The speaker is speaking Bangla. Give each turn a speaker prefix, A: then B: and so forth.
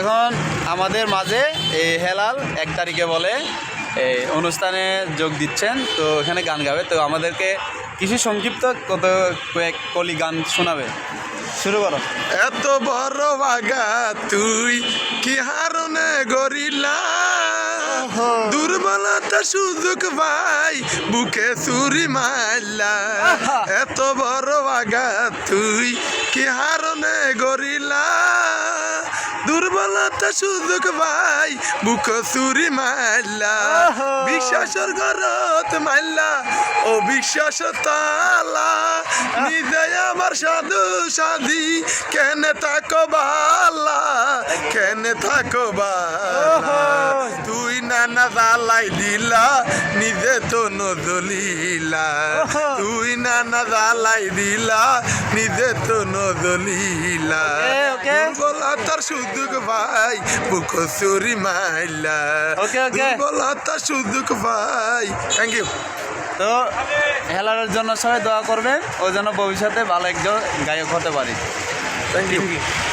A: এখন আমাদের মাঝে এই হেলাল এক তারিখে বলে এই অনুষ্ঠানে যোগ দিচ্ছেন তো এখানে গান গাবে। তো আমাদেরকে কিছু সংক্ষিপ্ত কত কয়েক কলি গান শোনাবে। শুরু করো।
B: এত বড় বাগা তুই কি হারনে গরিলা? দুর্বলতা সুযোগ ভাই বুকে চুরি মারলা এত বড় বাগা তুই কি হারনে গরিলা? দুর্বলতা সুযোগ ভাই বুক চুরি মারলা বিশ্বাসের ঘরত মারলা ও বিশ্বাস তালা। নিজে আমার সাধু সাধি কেনে থাকো বালা কেনে থাকো বালা। তুই নানা জালাই দিলা নিজে তো নজলিলা। তুই দিলা নিজে তো নজলিলা।
A: Okay, okay.
B: সুযোগ ভাই বুক চুরি মাইলা. সুযোগ ভাই থ্যাংক ইউ
A: তো হেলালের জন্য সবাই দোয়া করবেন ও যেন ভবিষ্যতে ভালো একজন গায়ক হতে পারে।
B: Thank you